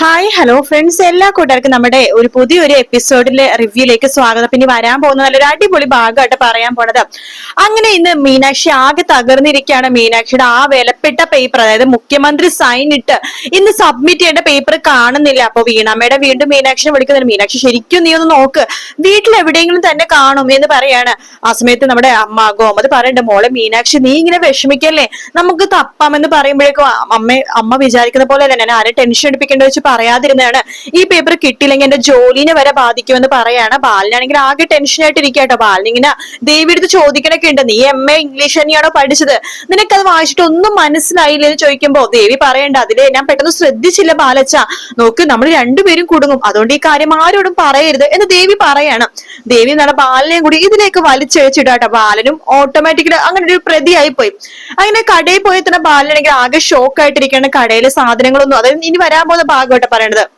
Hi hello friends എല്ലാ കൂട്ടുകാർക്കും നമ്മുടെ ഒരു പുതിയൊരു എപ്പിസോഡിലെ റിവ്യൂലേക്ക് സ്വാഗതം. പിന്നെ വരാൻ പോകുന്ന നല്ലൊരു അടിപൊളി ഭാഗമായിട്ട് പറയാൻ പോണത്. അങ്ങനെ ഇന്ന് മീനാക്ഷി ആകെ തകർന്നിരിക്കുകയാണ്. മീനാക്ഷിയുടെ ആ വിലപ്പെട്ട പേപ്പർ അതായത് മുഖ്യമന്ത്രി സൈൻ ഇട്ട് ഇന്ന് സബ്മിറ്റ് ചെയ്യേണ്ട പേപ്പർ കാണുന്നില്ല. അപ്പൊ വീണമ്മയുടെ വീണ്ടും മീനാക്ഷിനെ വിളിക്കുന്നുണ്ട്. മീനാക്ഷി ശരിക്കും നീ ഒന്ന് നോക്ക്. വീട്ടിൽ എവിടെയെങ്കിലും തന്നെ കാണും എന്ന് പറയാണ്. ആ സമയത്ത് നമ്മുടെ അമ്മ ഗോമത് പറയണ്ട മോളെ മീനാക്ഷി നീ ഇങ്ങനെ വിഷമിക്കല്ലേ? നമുക്ക് തപ്പാമെന്ന് പറയുമ്പോഴേക്കും അമ്മ അമ്മ വിചാരിക്കുന്ന പോലെ അല്ല ഞാൻ ആരെ ടെൻഷൻ എടുപ്പിക്കേണ്ട വെച്ച് പറയാതിരുന്നതാണ്. ഈ പേപ്പർ കിട്ടിയില്ലെങ്കിൽ എന്റെ ജോലിനെ വരെ ബാധിക്കുമെന്ന് പറയാണ്. ബാലിനാണെങ്കിൽ ആകെ ടെൻഷൻ ആയിട്ട് ഇരിക്കട്ടോ ബാലിനിങ്ങനെ ദേവി എടുത്ത് ചോദിക്കണൊക്കെ ഉണ്ട്. നീ എം എ ഇംഗ്ലീഷ് തന്നെയാണോ പഠിച്ചത്? നിനക്കത് വായിച്ചിട്ട് ഒന്നും മനസ്സിലായില്ല എന്ന് ചോദിക്കുമ്പോ ദേവി പറയണ്ട. അതിൽ ഞാൻ പെട്ടെന്ന് ശ്രദ്ധിച്ചില്ല ബാലച്ച. നോക്ക് നമ്മൾ രണ്ടുപേരും കുടുങ്ങും. അതുകൊണ്ട് ഈ കാര്യം ആരോടും പറയരുത് എന്ന് ദേവി പറയാണ്. ദേവി എന്താണ് ബാലനെയും കൂടി ഇതിലേക്ക് വലിച്ചഴിച്ചിടാട്ടോ ബാലനും ഓട്ടോമാറ്റിക്കലി അങ്ങനെ ഒരു പ്രതിയായി പോയി അങ്ങനെ കടയിൽ പോയി തന്നെ ബാലനാണെങ്കിൽ ആകെ ഷോക്ക് ആയിട്ടിരിക്കുകയാണ്. കടയിലെ സാധനങ്ങളൊന്നും അതായത് ഇനി വരാൻ പോകുന്ന ഭാഗമായിട്ട് പറയണത്.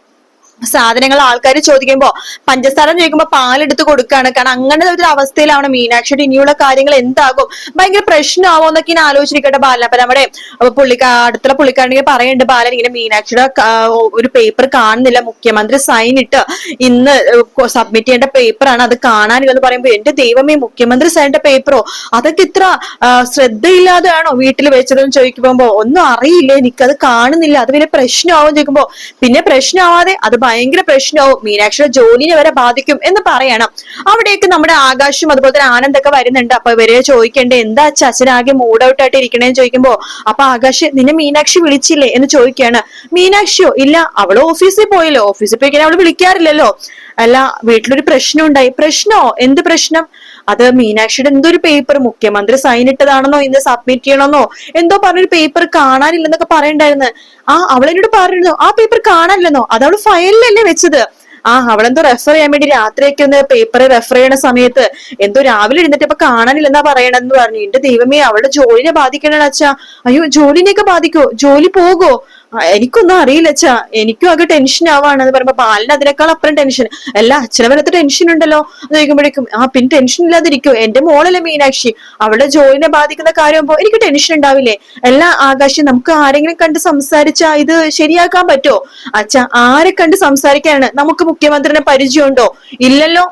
സാധനങ്ങൾ ആൾക്കാർ ചോദിക്കുമ്പോ പഞ്ചസാര ചോദിക്കുമ്പോ പാലെടുത്ത് കൊടുക്കുകയാണ് കാരണം അങ്ങനെ ഒരു അവസ്ഥയിലാണ് മീനാക്ഷിയുടെ ഇനിയുള്ള കാര്യങ്ങൾ എന്താകും? ഭയങ്കര പ്രശ്നമാവോ എന്നൊക്കെ ഇങ്ങനെ ആലോചിച്ചിരിക്കട്ടെ ബാലൻ. അപ്പൊ നമ്മുടെ പുള്ളിക്കാ അടുത്തുള്ള പുള്ളിക്കാരനെങ്കിൽ പറയുന്നുണ്ട് ബാലൻ. ഇങ്ങനെ മീനാക്ഷിയുടെ ഒരു പേപ്പർ കാണുന്നില്ല. മുഖ്യമന്ത്രി സൈൻ ഇട്ട് ഇന്ന് സബ്മിറ്റ് ചെയ്യേണ്ട പേപ്പറാണ് അത് കാണാനില്ലെന്ന് പറയുമ്പോൾ എന്റെ ദൈവമേ മുഖ്യമന്ത്രി സൈനിന്റെ പേപ്പറോ അതൊക്കെ ഇത്ര ശ്രദ്ധയില്ലാതെയാണോ വീട്ടിൽ വെച്ചതെന്ന് ചോദിക്കുമ്പോ ഒന്നും അറിയില്ല. എനിക്കത് കാണുന്നില്ല. അത് വലിയ പ്രശ്നമാവും? ചോദിക്കുമ്പോ പിന്നെ പ്രശ്നമാവാതെ അത് ഭയങ്കര പ്രശ്നമാവും മീനാക്ഷിയുടെ ജോലിനെ വരെ ബാധിക്കും എന്ന് പറയണം. അവിടേക്ക് നമ്മുടെ ആകാശം അതുപോലെ തന്നെ ആനന്ദൊക്കെ വരുന്നുണ്ട്. അപ്പൊ ഇവരെ ചോദിക്കേണ്ടത് എന്താ അച്ഛനാകെ മൂഡ് ഔട്ട് ആയിട്ട് ഇരിക്കണേന്ന് ചോദിക്കുമ്പോ അപ്പൊ ആകാശ് നിന്നെ മീനാക്ഷി വിളിച്ചില്ലേ? എന്ന് ചോദിക്കുകയാണ്. മീനാക്ഷിയോ? ഇല്ല അവൾ ഓഫീസിൽ പോയല്ലോ. ഓഫീസിൽ പോയി കഴിഞ്ഞാൽ അവൾ വിളിക്കാറില്ലല്ലോ. അല്ല വീട്ടിലൊരു പ്രശ്നം ഉണ്ടായി പ്രശ്നോ? എന്ത് പ്രശ്നം? അത് മീനാക്ഷിയുടെ എന്തോ ഒരു പേപ്പർ മുഖ്യമന്ത്രി സൈൻ ഇട്ടതാണെന്നോ ഇന്ന് സബ്മിറ്റ് ചെയ്യണമെന്നോ? എന്തോ പറഞ്ഞൊരു പേപ്പർ കാണാനില്ലെന്നൊക്കെ പറയണ്ടായിരുന്നു. ആ അവളെന്നോട് പറഞ്ഞിരുന്നു ആ പേപ്പർ കാണാനില്ലെന്നോ? അത് അവൾ ഫയലിലല്ലേ വെച്ചത്? ആ അവളെന്തോ റെഫർ ചെയ്യാൻ വേണ്ടി രാത്രിയൊക്കെ ഒന്ന് പേപ്പർ റെഫർ ചെയ്യണ സമയത്ത് എന്തോ രാവിലെ എഴുന്നിട്ട് ഇപ്പൊ കാണാനില്ലെന്നാ പറയണെന്ന് പറഞ്ഞു. എന്റെ ദൈവമേ അവളുടെ ജോലിനെ ബാധിക്കണ അച്ഛാ. അയ്യോ ജോലിനെയൊക്കെ ബാധിക്കോ? ജോലി പോകോ? എനിക്കൊന്നും അറിയില്ല അച്ഛാ. എനിക്കും ആകെ ടെൻഷൻ ആവാണ്. എന്ന് പറയുമ്പോ പാലിന് അതിനേക്കാൾ അപ്പുറം ടെൻഷൻ അല്ല അച്ഛനെ വലത്ത് ടെൻഷൻ ഉണ്ടല്ലോ എന്ന് ചോദിക്കുമ്പോഴേക്കും ആ പിന്നെ ടെൻഷൻ ഇല്ലാതിരിക്കും. എന്റെ മോളല്ലേ മീനാക്ഷി. അവളുടെ ജോലിനെ ബാധിക്കുന്ന കാര്യമാകുമ്പോ എനിക്ക് ടെൻഷൻ ഉണ്ടാവില്ലേ? എല്ലാ ആകാശം നമുക്ക് ആരെങ്കിലും കണ്ട് സംസാരിച്ചാ ഇത് ശരിയാക്കാൻ പറ്റുമോ അച്ഛാ ആരെ കണ്ട് സംസാരിക്കാനാണ്? നമുക്ക് മുഖ്യമന്ത്രിനെ പരിചയമുണ്ടോ? ഇല്ലല്ലോ.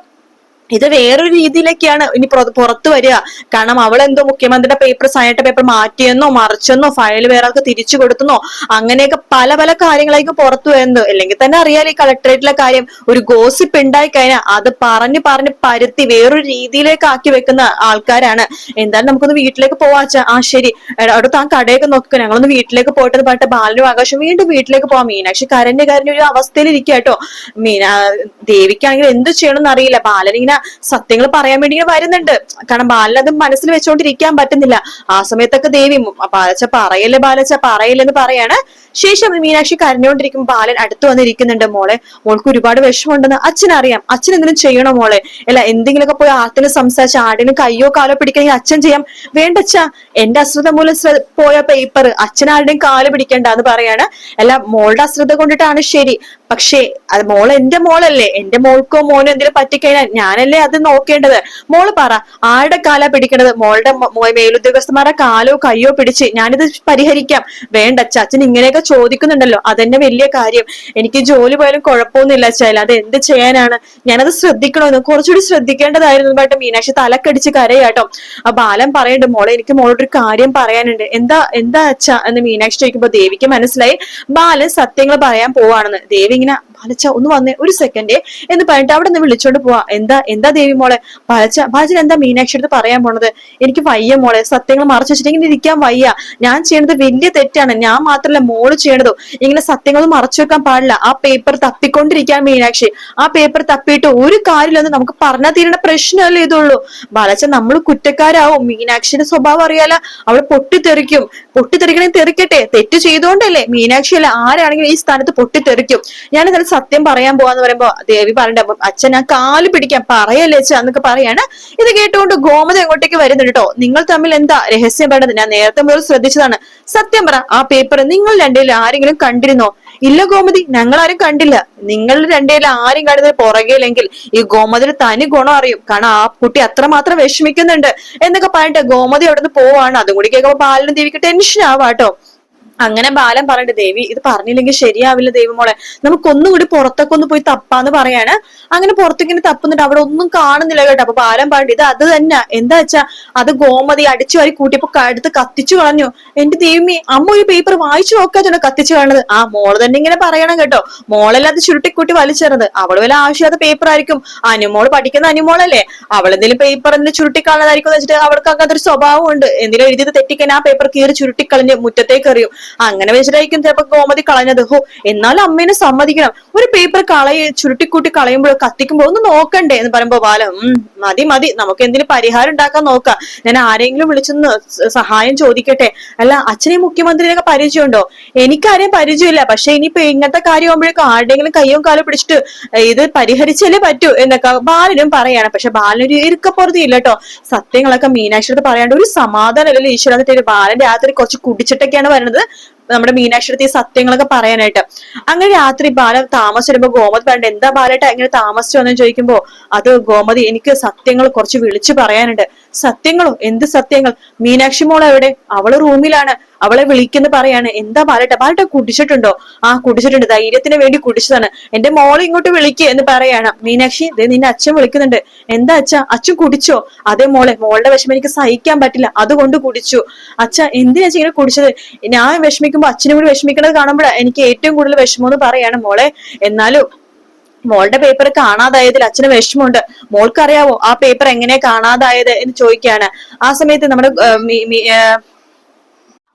ഇത് വേറൊരു രീതിയിലേക്കാണ് ഇനി പുറ- പുറത്തു വരിക. കാരണം അവൾ എന്തോ മുഖ്യമന്ത്രിയുടെ പേപ്പർ സൈനിട്ട പേപ്പർ മാറ്റിയെന്നോ മറിച്ചെന്നോ ഫയൽ വേറെ ആൾക്ക് തിരിച്ചു കൊടുത്തെന്നോ അങ്ങനെയൊക്കെ പല പല കാര്യങ്ങളായിരിക്കും പുറത്തു വരുന്നത്. അല്ലെങ്കിൽ തന്നെ അറിയാലോ ഈ കളക്ടറേറ്റിലെ കാര്യം. ഒരു ഗോസിപ്പ് ഉണ്ടായി കഴിഞ്ഞാൽ അത് പറഞ്ഞ് പറഞ്ഞ് പരുത്തി വേറൊരു രീതിയിലേക്ക് ആക്കി വെക്കുന്ന ആൾക്കാരാണ്. എന്തായാലും നമുക്കൊന്ന് വീട്ടിലേക്ക് പോവാച്ചാ ആ ശരി. അവിടെ താൻ കടയൊക്കെ നോക്കുക ഞങ്ങളൊന്ന് വീട്ടിലേക്ക് പോയിട്ട് പറഞ്ഞിട്ട് ബാലനും ആകാശം വീണ്ടും വീട്ടിലേക്ക് പോവാം. മീനാക്ഷി കരന്റെ കരഞ്ഞ ഒരു അവസ്ഥയിൽ ഇരിക്കുക കേട്ടോ. മീന ദേവിക്കാണെങ്കിൽ എന്ത് ചെയ്യണമെന്ന് അറിയില്ല. ബാലൻ ഇങ്ങനെ സത്യങ്ങൾ പറയാൻ വേണ്ടി വരുന്നുണ്ട്. കാരണം ബാലൻ അത് മനസ്സിൽ വെച്ചോണ്ടിരിക്കാൻ പറ്റുന്നില്ല. ആ സമയത്തൊക്കെ ദേവി "ഉം, ബാലച്ച പറയല്ലേ ബാലച്ച? പറയല്ലെന്ന് പറയാണ്. ശേഷം മീനാക്ഷി കരഞ്ഞുകൊണ്ടിരിക്കുമ്പോൾ ബാലൻ അടുത്ത് വന്നിരിക്കുന്നുണ്ട് മോളെ. മോൾക്ക് ഒരുപാട് വിഷമമുണ്ടെന്ന് അച്ഛൻ അറിയാം അച്ഛൻ എന്തെങ്കിലും ചെയ്യണോ മോളെ? അല്ല എന്തെങ്കിലുമൊക്കെ പോയി ആർത്തിനും സംസാരിച്ച് ആടിനും കയ്യോ കാലോ പിടിക്കണമെങ്കിൽ അച്ഛൻ ചെയ്യാം. വേണ്ടച്ച എന്റെ അശ്രദ്ധ മൂലം പോയ പേപ്പർ അച്ഛൻ ആരുടെയും കാൽ പിടിക്കണ്ട എന്ന് പറയാണ്. അല്ല മോളുടെ അശ്രദ്ധ കൊണ്ടിട്ടാണ് ശരി. പക്ഷേ അത് മോൾ എന്റെ മോളല്ലേ? എന്റെ മോൾക്കോ മോനോ എന്തെങ്കിലും പറ്റിക്കഴിഞ്ഞാൽ ഞാനല്ലേ അത് നോക്കേണ്ടത്? മോൾ പറ ആരുടെ കാലാ പിടിക്കേണ്ടത് മോളുടെ മേലുദ്യോഗസ്ഥന്മാരുടെ കാലോ കയ്യോ പിടിച്ച് ഞാനിത് പരിഹരിക്കാം. വേണ്ട അച്ഛ അച്ഛൻ ഇങ്ങനെയൊക്കെ ചോദിക്കുന്നുണ്ടല്ലോ. അതെന്നെ വലിയ കാര്യം. എനിക്ക് ജോലി പോയാലും കുഴപ്പമൊന്നുമില്ല അച്ഛായാലും അത് എന്ത് ചെയ്യാനാണ്? ഞാനത് ശ്രദ്ധിക്കണമെന്ന് കുറച്ചുകൂടി ശ്രദ്ധിക്കേണ്ടതായിരുന്നു പാട്ട് മീനാക്ഷി. തലക്കടിച്ച് കരയാട്ടോ. ആ ബാലൻ പറയുന്നുണ്ട് മോളെ എനിക്ക് മോളോടൊരു കാര്യം പറയാനുണ്ട്. എന്താ എന്താ അച്ഛ? എന്ന് മീനാക്ഷി ചോദിക്കുമ്പോ ദേവിക്ക് മനസ്സിലായി. ബാലൻ സത്യങ്ങൾ പറയാൻ പോവാണെന്ന്. ദേവി ഇങ്ങനെ ബാലച്ച ഒന്ന് വന്നേ ഒരു സെക്കൻഡ് എന്ന് പറഞ്ഞിട്ട് അവിടെ നിന്ന് വിളിച്ചോണ്ട് പോവാ. എന്താ എന്താ ദേവി മോളെ? ബാലച്ച ബാലച്ചൻ എന്താ മീനാക്ഷി അടുത്ത് പറയാൻ പോണത്? എനിക്ക് വയ്യ മോളെ. സത്യങ്ങൾ മറച്ചു വെച്ചിട്ട് ഇരിക്കാൻ വയ്യ. ഞാൻ ചെയ്യണത് വലിയ തെറ്റാണ്. ഞാൻ മാത്രല്ല മോൾ ചെയ്യണതോ. ഇങ്ങനെ സത്യങ്ങളൊന്നും മറച്ചു വെക്കാൻ പാടില്ല. ആ പേപ്പർ തപ്പിക്കൊണ്ടിരിക്കാൻ മീനാക്ഷി. ആ പേപ്പർ തപ്പിയിട്ട് ഒരു കാര്യമില്ലെന്ന് നമുക്ക് പറഞ്ഞാൽ തീരുന്ന പ്രശ്നമല്ലേ ഇതുള്ളൂ. ബാലച്ച നമ്മൾ കുറ്റക്കാരാവും. മീനാക്ഷിയുടെ സ്വഭാവം അറിയാല. അവൾ പൊട്ടിത്തെറിക്കും. പൊട്ടിത്തെറിക്കണേ തെറിക്കട്ടെ. തെറ്റ് ചെയ്തോണ്ടല്ലേ? മീനാക്ഷി അല്ല ആരാണെങ്കിലും ഈ സ്ഥാനത്ത് പൊട്ടിത്തെറിക്കും. ഇന്നലെ സത്യം പറയാൻ പോവാന്ന് പറയുമ്പോ ദേവി പറയണ്ട അച്ഛൻ ഞാൻ കാൽ പിടിക്കാൻ പറയല്ലേ അച്ഛൻ എന്നൊക്കെ പറയാണ്. ഇത് കേട്ടുകൊണ്ട് ഗോമത എങ്ങോട്ടേക്ക് വരുന്നുണ്ട് കേട്ടോ നിങ്ങൾ തമ്മിൽ എന്താ രഹസ്യം വേണ്ടത് ഞാൻ നേരത്തെ മുതൽ ശ്രദ്ധിച്ചതാണ്. സത്യം പറ ആ പേപ്പർ നിങ്ങൾ രണ്ടിൽ ആരെങ്കിലും കണ്ടിരുന്നോ? ഇല്ല ഗോമതി ഞങ്ങൾ ആരും കണ്ടില്ല. നിങ്ങൾ രണ്ടേലും ആരും കാണുന്നത് പുറകെയില്ലെങ്കിൽ ഈ ഗോമതിന് തനി ഗുണം അറിയും. കാരണം ആ കുട്ടി അത്രമാത്രം വിഷമിക്കുന്നുണ്ട്. എന്നൊക്കെ പറഞ്ഞിട്ട് ഗോമതി അവിടെ നിന്ന് പോവാണ്. അതും കൂടി കേൾക്കുമ്പോ ബാലനും ദേവിക്ക് ടെൻഷൻ ആവാട്ടോ അങ്ങനെ ബാലൻ പറഞ്ഞിട്ട് ദേവി ഇത് പറഞ്ഞില്ലെങ്കിൽ ശരിയാവില്ല ദൈവമോളെ. നമുക്കൊന്നുകൂടി പുറത്തൊക്കെ ഒന്ന് പോയി തപ്പാന്ന് പറയാണ്. അങ്ങനെ പുറത്തേക്കിങ്ങനെ തപ്പുന്നുണ്ട്. അവിടെ ഒന്നും കാണുന്നില്ല കേട്ടോ. അപ്പൊ ബാലൻ പറഞ്ഞു ഇത് അത് തന്നെ. എന്താ വെച്ചാ അത് ഗോമതി അടിച്ചു വാരി കൂട്ടിയപ്പോ കടുത്ത് കത്തിച്ചു കളഞ്ഞു. എന്റെ ദേവി അമ്മ ഒരു പേപ്പർ വായിച്ചു നോക്കാത്തോ കത്തിച്ചു കളഞ്ഞത്? ആ മോൾ തന്നെ ഇങ്ങനെ പറയണം കേട്ടോ. മോളല്ലാതെ ചുരുട്ടിക്കൂട്ടി വലിച്ചെറുന്നത് അവൾ വല്ല ആവശ്യമില്ലാത്ത പേപ്പർ ആയിരിക്കും. അനുമോൾ പഠിക്കുന്ന അനുമോളല്ലേ. അവളെന്തെങ്കിലും പേപ്പർ എന്തെങ്കിലും ചുരുട്ടിക്കളഞ്ഞതായിരിക്കും എന്ന് വെച്ചിട്ട് അവൾക്ക് അങ്ങനത്തെ ഒരു സ്വഭാവം ഉണ്ട് എന്തെങ്കിലും എഴുതിയത് തെറ്റിക്കാൻ ആ പേപ്പർ കീറി ചുരുട്ടിക്കളഞ്ഞ് മുറ്റത്തേക്ക് എറിയും അങ്ങനെ വെച്ചിട്ടായിരിക്കും ചിലപ്പോ ഗോമതി കളഞ്ഞത്. ഹോ എന്നാലും അമ്മേനെ സമ്മതിക്കണം. ഒരു പേപ്പർ കളയ ചുരുട്ടിക്കൂട്ടി കളയുമ്പോഴോ കത്തിക്കുമ്പോ ഒന്ന് നോക്കണ്ടേ എന്ന് പറയുമ്പോ ബാലം മതി മതി നമുക്ക് എന്തെങ്കിലും പരിഹാരം ഉണ്ടാക്കാൻ നോക്കാം. ഞാൻ ആരെങ്കിലും വിളിച്ചൊന്ന് സഹായം ചോദിക്കട്ടെ. അല്ല അച്ഛനെ മുഖ്യമന്ത്രിയൊക്കെ പരിചയമുണ്ടോ? എനിക്കാരെയും പരിചയമില്ല. പക്ഷെ ഇനിയിപ്പോ ഇങ്ങനത്തെ കാര്യം ആകുമ്പോഴേക്കും ആരുടെയെങ്കിലും കയ്യും കാലും പിടിച്ചിട്ട് ഇത് പരിഹരിച്ചല്ലേ പറ്റൂ? എന്നൊക്കെ ബാലനും പറയാണ്. പക്ഷെ ബാലനൊരു ഇറുക്കപ്പുറത്തി ഇല്ല കേട്ടോ. സത്യങ്ങളൊക്കെ മീനാക്ഷിയുടെ പറയാണ്ട് ഒരു സമാധാനമല്ലല്ലോ ഈശ്വര. എന്നിട്ട് ബാലന്റെ രാത്രി കുറച്ച് കുടിച്ചിട്ടൊക്കെയാണ് വരുന്നത്. നമ്മുടെ മീനാക്ഷിയുടെ ഈ സത്യങ്ങളൊക്കെ പറയാനായിട്ട്. അങ്ങനെ രാത്രി ബാല താമസിച്ച് വരുമ്പോ ഗോമതി പറഞ്ഞിട്ട് എന്താ ബാലേട്ട ഇങ്ങനെ താമസിച്ചു എന്ന് ചോദിക്കുമ്പോ അത് ഗോമതി എനിക്ക് സത്യങ്ങൾ കുറച്ച് വിളിച്ചു പറയാനുണ്ട്. സത്യങ്ങളോ? എന്ത് സത്യങ്ങൾ? മീനാക്ഷി മോൾ എവിടെ അവൾ റൂമിലാണ്. അവളെ വിളിക്കുന്നു പറയാണ് എന്താ ബാലട്ട ബാലട്ട കുടിച്ചിട്ടുണ്ടോ? ആ കുടിച്ചിട്ടുണ്ട്. ധൈര്യത്തിന് വേണ്ടി കുടിച്ചതാണ്. എന്റെ മോളെ ഇങ്ങോട്ട് വിളിക്കുക എന്ന് പറയാണ്. മീനാക്ഷി ദേ നിന്റെ അച്ഛൻ വിളിക്കുന്നുണ്ട്. എന്താ അച്ഛ? അച്ഛൻ കുടിച്ചോ? അതേ മോളെ മോളുടെ വിഷമം എനിക്ക് സഹിക്കാൻ പറ്റില്ല. അതുകൊണ്ട് കുടിച്ചു. അച്ഛ എന്തിനാ ഇങ്ങനെ കുടിച്ചത്? ഞാൻ വിഷമിക്കുമ്പോ അച്ഛനും കൂടി വിഷമിക്കണത് കാണുമ്പോഴാണ് എനിക്ക് ഏറ്റവും കൂടുതൽ വിഷമം പറയാണ് മോളെ. എന്നാലും മോളുടെ പേപ്പർ കാണാതായതിൽ അച്ഛന് വിഷമമുണ്ട്. മോൾക്കറിയാവോ ആ പേപ്പർ എങ്ങനെയാ കാണാതായത് എന്ന് ചോദിക്കുകയാണ്. ആ സമയത്ത് നമ്മുടെ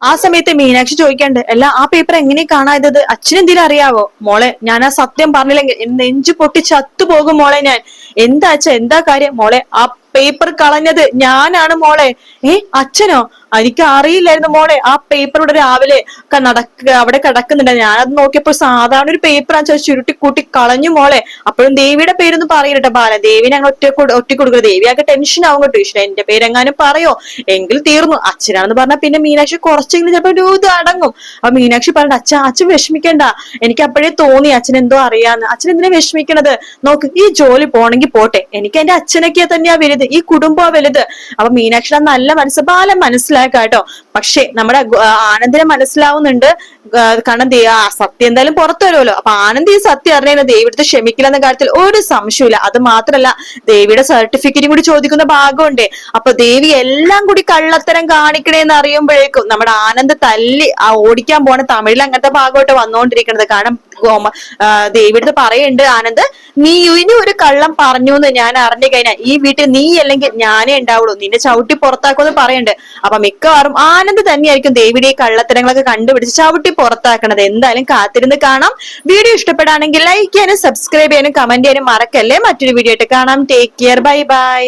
ആ, സമയത്ത് മീനാക്ഷി ചോദിക്കണ്ട് അല്ല ആ പേപ്പർ എങ്ങനെ കാണാതത് അച്ഛനെന്തിനും അറിയാവോ? മോളെ ഞാൻ ആ സത്യം പറഞ്ഞില്ലെങ്കിൽ നെഞ്ച് നെഞ്ചു പൊട്ടി ചത്തുപോകും മോളെ ഞാൻ. എന്താ അച്ഛ? എന്താ കാര്യം? മോളെ ആ പേപ്പർ കളഞ്ഞത് ഞാനാണ് മോളെ. ഏ അച്ഛനോ? എനിക്ക് അറിയില്ലായിരുന്നു മോളെ. ആ പേപ്പർ ഇവിടെ രാവിലെ നടക്ക അവിടെ കിടക്കുന്നുണ്ട്. ഞാനത് നോക്കിയപ്പോൾ സാധാരണ ഒരു പേപ്പർ ആ ചുരുട്ടി കൂട്ടി കളഞ്ഞു മോളെ. അപ്പോഴും ദേവിയുടെ പേരൊന്നും പറയട്ടെ ബാല ദേവിനെ അങ്ങ് ഒറ്റ ഒറ്റ കൊടുക്കുക ആകെ ടെൻഷൻ ആവും കേട്ടോ. ഈശ്വര എന്റെ പേരെങ്ങാനും പറയോ? എങ്കിൽ തീർന്നു. അച്ഛനാണെന്ന് പറഞ്ഞാൽ പിന്നെ മീനാക്ഷി കുറച്ചെങ്കിലും ചിലപ്പോ ഒരു ഇത് അടങ്ങും. അപ്പൊ മീനാക്ഷി പറഞ്ഞ അച്ഛൻ അച്ഛൻ വിഷമിക്കണ്ട. എനിക്ക് അപ്പോഴേ തോന്നി അച്ഛൻ എന്തോ അറിയാന്ന്. അച്ഛൻ എന്തിനാ വിഷമിക്കണത്? നോക്ക് ഈ ജോലി പോണെങ്കിൽ പോട്ടെ. എനിക്ക് എന്റെ അച്ഛനൊക്കെ തന്നെയാ വലുത്. ഈ കുടുംബമാ വലുത്. അപ്പൊ മീനാക്ഷിയുടെ നല്ല മനസ്സ് ബാലം മനസ്സിലാക്കാം കേട്ടോ പക്ഷെ നമ്മുടെ ആനന്ദിനെ മനസ്സിലാവുന്നുണ്ട്. കാരണം സത്യം എന്തായാലും പുറത്തു വരുമല്ലോ. അപ്പൊ ആനന്ദ് സത്യം അറിഞ്ഞാൽ ദേവിയുടെ ക്ഷമിക്കില്ല എന്ന കാര്യത്തിൽ ഒരു സംശയമില്ല അത് മാത്രല്ല ദേവിയുടെ സർട്ടിഫിക്കറ്റും കൂടി ചോദിക്കുന്ന ഭാഗമുണ്ട്. അപ്പൊ ദേവി എല്ലാം കൂടി കള്ളത്തരം കാണിക്കണേന്ന് അറിയുമ്പോഴേക്കും നമ്മുടെ ആനന്ദ് തല്ലി ഓടിക്കാൻ പോണ തമിഴിൽ അങ്ങനത്തെ ഭാഗമായിട്ട് വന്നുകൊണ്ടിരിക്കുന്നത് കാരണം ഗോമ ദേവിയുടെ പറയുന്നുണ്ട് ആനന്ദ് നീ ഇനി ഒരു കള്ളം പറഞ്ഞു എന്ന് ഞാൻ അറിഞ്ഞു കഴിഞ്ഞാൽ ഈ വീട്ടിൽ നീ അല്ലെങ്കിൽ ഞാനേ ഉണ്ടാവുള്ളൂ. നിന്നെ ചവിട്ടി പുറത്താക്കുമെന്ന് പറയുന്നുണ്ട്. അപ്പൊ മിക്കവാറും ആനന്ദ് തന്നെയായിരിക്കും ദേവിയുടെ ഈ കള്ളത്തരങ്ങളൊക്കെ കണ്ടുപിടിച്ച് ചവിട്ടി പുറത്താക്കണത്. എന്തായാലും കാത്തിരുന്ന് കാണാം. വീഡിയോ ഇഷ്ടപ്പെടുകയാണെങ്കിൽ ലൈക്ക് ചെയ്യാനും സബ്സ്ക്രൈബ് ചെയ്യാനും കമന്റ് ചെയ്യാനും മറക്കല്ലേ. മറ്റൊരു വീഡിയോ ആയിട്ട് കാണാം. Take care bye bye